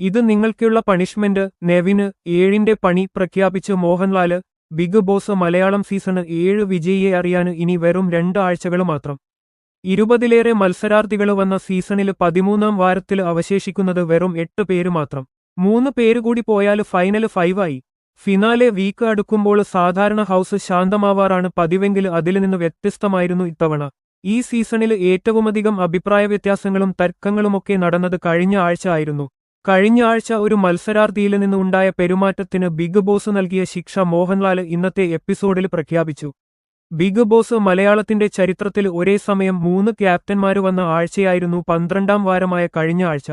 ഇത് നിങ്ങൾക്കുള്ള പണിഷ്മെന്റ്. നെവിന് ഏഴിന്റെ പണി പ്രഖ്യാപിച്ച് Mohanlal Bigg Boss Malayalam season ഏഴ് വിജയിയെ അറിയാന് ഇനി വെറും രണ്ട് ആഴ്ചകൾ മാത്രം. ഇരുപതിലേറെ മത്സരാർത്ഥികൾ വന്ന സീസണിൽ പതിമൂന്നാം വാരത്തിൽ അവശേഷിക്കുന്നത് വെറും എട്ട് പേര് മാത്രം. മൂന്ന് പേര് കൂടി പോയാൽ ഫൈനൽ ഫൈവായി ഫിനാലെ വീക്ക് അടുക്കുമ്പോൾ സാധാരണ ഹൗസ് ശാന്തമാവാറാണ് പതിവെങ്കിൽ അതിൽ നിന്ന് വ്യത്യസ്തമായിരുന്നു ഇത്തവണ. ഈ സീസണിൽ ഏറ്റവുമധികം അഭിപ്രായ വ്യത്യാസങ്ങളും തർക്കങ്ങളുമൊക്കെ നടന്നത് കഴിഞ്ഞ ആഴ്ച ആയിരുന്നു. കഴിഞ്ഞ ആഴ്ച ഒരു മത്സരാർത്ഥിയിൽ നിന്ന് ഉണ്ടായ പെരുമാറ്റത്തിന് ബിഗ് ബോസ് നൽകിയ ശിക്ഷ മോഹൻലാൽ ഇന്നത്തെ എപ്പിസോഡിൽ പ്രഖ്യാപിച്ചു. ബിഗ് ബോസ് മലയാളത്തിന്റെ ചരിത്രത്തിൽ ഒരേ സമയം മൂന്ന് ക്യാപ്റ്റന്മാര് വന്ന ആഴ്ചയായിരുന്നു പന്ത്രണ്ടാം വാരമായ കഴിഞ്ഞ ആഴ്ച.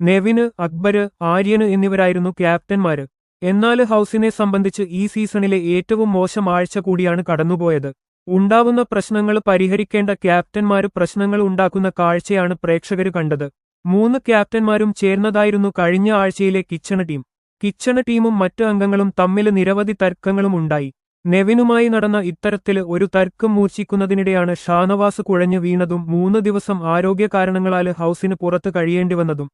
നെവിന് അക്ബര് ആര്യന് എന്നിവരായിരുന്നു ക്യാപ്റ്റന്മാര്. എന്നാൽ ഹൌസിനെ സംബന്ധിച്ച് ഈ സീസണിലെ ഏറ്റവും മോശം ആഴ്ച കൂടിയാണ് കടന്നുപോയത്. ഉണ്ടാവുന്ന പ്രശ്നങ്ങൾ പരിഹരിക്കേണ്ട ക്യാപ്റ്റന്മാര് പ്രശ്നങ്ങൾ ഉണ്ടാക്കുന്ന കാഴ്ചയാണ് പ്രേക്ഷകർ കണ്ടത്. മൂന്ന് ക്യാപ്റ്റന്മാരും ചേർന്നതായിരുന്നു കഴിഞ്ഞ ആഴ്ചയിലെ കിച്ചണ ടീം. കിച്ചണ ടീമും മറ്റ് അംഗങ്ങളും തമ്മിൽ നിരവധി തർക്കങ്ങളും ഉണ്ടായി. നെവിനുമായി നടന്ന ഇത്തരത്തിൽ ഒരു തർക്കം മൂർച്ഛിക്കുന്നതിനിടെയാണ് ഷാനവാസ് കുഴഞ്ഞു വീണതും മൂന്ന് ദിവസം ആരോഗ്യ കാരണങ്ങളാൽ ഹൌസിന് പുറത്ത് കഴിയേണ്ടി വന്നതും.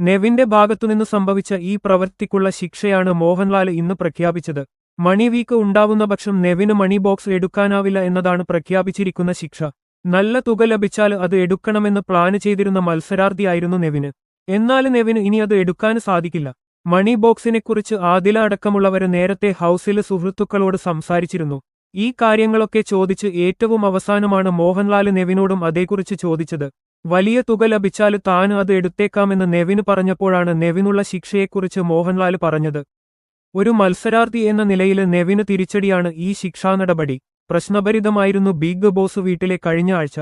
നെവിന്റെ ഭാഗത്തുനിന്ന് സംഭവിച്ച ഈ പ്രവൃത്തിക്കുള്ള ശിക്ഷയാണ് മോഹൻലാൽ ഇന്ന് പ്രഖ്യാപിച്ചത്. മണി വീക്ക് ഉണ്ടാവുന്ന പക്ഷം നെവിന് മണി ബോക്സ് എടുക്കാനാവില്ല എന്നതാണ് പ്രഖ്യാപിച്ചിരിക്കുന്ന ശിക്ഷ. നല്ല തുക ലഭിച്ചാൽ അത് എടുക്കണമെന്ന് പ്ലാന് ചെയ്തിരുന്ന മത്സരാർത്ഥിയായിരുന്നു നെവിന് എന്നാൽ നെവിന് ഇനി അത് എടുക്കാൻ സാധിക്കില്ല. മണി ബോക്സിനെക്കുറിച്ച് ആദില അടക്കമുള്ളവരെ നേരത്തെ ഹൌസിലെ സുഹൃത്തുക്കളോട് സംസാരിച്ചിരുന്നു. ഈ കാര്യങ്ങളൊക്കെ ചോദിച്ച് ഏറ്റവും അവസാനമാണ് മോഹൻലാൽ നെവിനോടും അതേക്കുറിച്ച് ചോദിച്ചത്. വലിയ തുക ലഭിച്ചാൽ താൻ അത് എടുത്തേക്കാമെന്ന് നെവിന് പറഞ്ഞപ്പോഴാണ് നെവിനുള്ള ശിക്ഷയെക്കുറിച്ച് മോഹൻലാൽ പറഞ്ഞത്. ഒരു മത്സരാർത്ഥി എന്ന നിലയിൽ നെവിന് തിരിച്ചടിയാണ് ഈ ശിക്ഷാ നടപടി. പ്രശ്നഭരിതമായിരുന്നു ബിഗ് ബോസ് വീട്ടിലെ കഴിഞ്ഞ ആഴ്ച.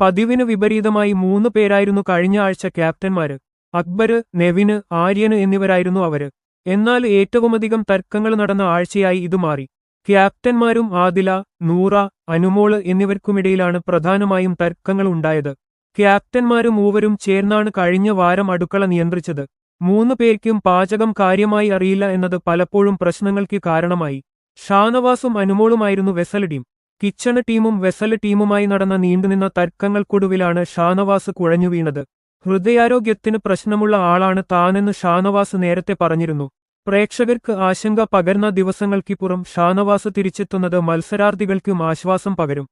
പതിവിന് വിപരീതമായി മൂന്ന് പേരായിരുന്നു കഴിഞ്ഞ ആഴ്ച ക്യാപ്റ്റന്മാര്. അക്ബര് നെവിന് ആര്യന് എന്നിവരായിരുന്നു അവർ. എന്നാൽ ഏറ്റവുമധികം തർക്കങ്ങൾ നടന്ന ആഴ്ചയായി ഇത് മാറി. ക്യാപ്റ്റന്മാരും ആദില നൂറ അനുമോൾ എന്നിവർക്കുമിടയിലാണ് പ്രധാനമായും തർക്കങ്ങൾ ഉണ്ടായത്. ക്യാപ്റ്റന്മാരും മൂവരും ചേർന്നാണ് കഴിഞ്ഞ വാരം അടുക്കള നിയന്ത്രിച്ചത്. മൂന്ന് പേർക്കും പാചകം കാര്യമായി അറിയില്ല എന്നത് പലപ്പോഴും പ്രശ്നങ്ങൾക്ക് കാരണമായി. ഷാനവാസും അനുമോളുമായിരുന്നു വെസൽ ടീം. കിച്ചണ് ടീമും വെസൽ ടീമുമായി നടന്ന നീണ്ടുനിന്ന തർക്കങ്ങൾക്കൊടുവിലാണ് ഷാനവാസ് കുഴഞ്ഞു വീണത്. ഹൃദയാരോഗ്യത്തിന് പ്രശ്നമുള്ള ആളാണ് താനെന്ന് ഷാനവാസ് നേരത്തെ പറഞ്ഞിരുന്നു. പ്രേക്ഷകർക്ക് ആശങ്ക പകർന്ന ദിവസങ്ങൾക്കിപ്പുറം ഷാനവാസ് തിരിച്ചെത്തുന്നത് മത്സരാർത്ഥികൾക്കും ആശ്വാസം പകരും.